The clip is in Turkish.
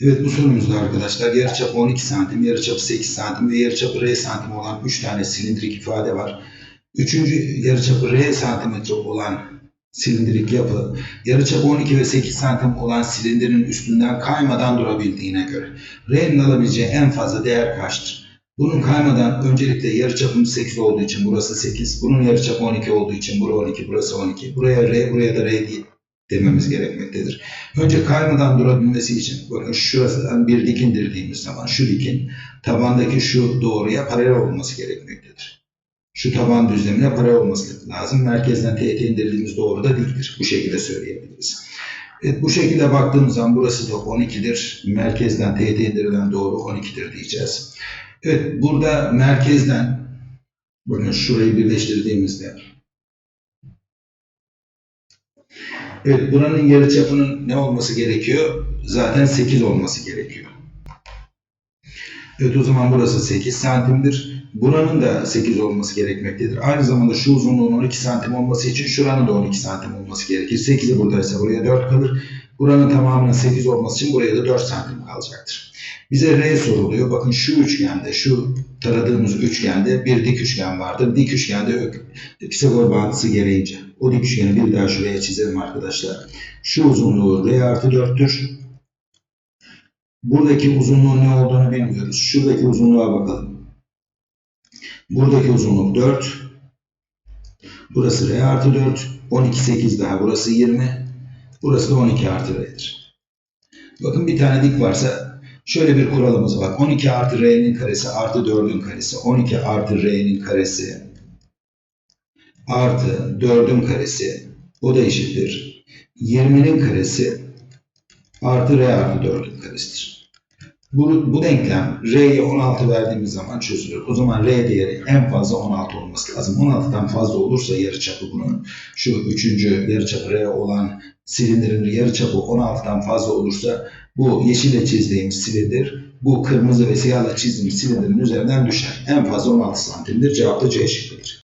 Evet bu sorumuzda arkadaşlar yarıçapı 12 santim, yarıçapı 8 santim ve yarıçapı R santim olan 3 tane silindirik ifade var. Üçüncü yarıçapı R santimetre olan silindirik yapı, yarıçapı 12 ve 8 santim olan silindirin üstünden kaymadan durabildiğine göre R'nin alabileceği en fazla değer kaçtır? Bunun kaymadan öncelikle yarıçapımız 8 olduğu için burası 8, bunun yarıçapı 12 olduğu için burası 12, burası 12, buraya R, buraya da R diye dememiz gerekmektedir. Önce kaymadan durabilmesi için bakın şurasından bir dik indirdiğimiz zaman şu dikin tabandaki şu doğruya paralel olması gerekmektedir. Şu taban düzlemine paralel olması lazım. Merkezden teğet indirdiğimiz doğru da diktir. Bu şekilde söyleyebiliriz. Evet, bu şekilde baktığımız zaman burası da 12'dir. Merkezden teğet indirilen doğru 12'dir diyeceğiz. Evet burada merkezden bakın şurayı birleştirdiğimizde Evet buranın yarıçapının ne olması gerekiyor? Zaten 8 olması gerekiyor. Evet o zaman burası 8 santimdir. Buranın da 8 olması gerekmektedir. Aynı zamanda şu uzunluğun 12 santim olması için şuranın da 12 santim olması gerekir. 8'i buradaysa buraya 4 kalır. Buranın tamamının 8 olması için buraya da 4 santim kalacaktır. Bize R soruluyor. Bakın şu üçgende, şu taradığımız üçgende bir dik üçgen vardır. Dik üçgende Pisagor bağıntısı gereğince. O dik üçgeni bir daha şuraya çizelim arkadaşlar. Şu uzunluğu R artı 4'tür. Buradaki uzunluğun ne olduğunu bilmiyoruz. Şuradaki uzunluğa bakalım. Buradaki uzunluk 4. Burası R artı 4. 12, 8 daha. Burası 20. Burası da 12 artı R'dir. Bakın bir tane dik varsa şöyle bir kuralımız var. 12 artı R'nin karesi artı 4'ün karesi. 12 artı R'nin karesi artı 4'ün karesi. O da eşittir. 20'nin karesi artı R artı 4'ün karesidir. Bu, bu denklem R'ye 16 verdiğimiz zaman çözülür. O zaman R değeri en fazla 16 olması lazım. 16'dan fazla olursa yarıçapı bunun şu üçüncü yarıçapı R olan silindirin yarıçapı 16'dan fazla olursa bu yeşille çizdiğimiz silindir bu kırmızı ve siyahla çizdiğimiz silindirin üzerinden düşer. En fazla 16 santimdir. Cevap da C şıkkıdır.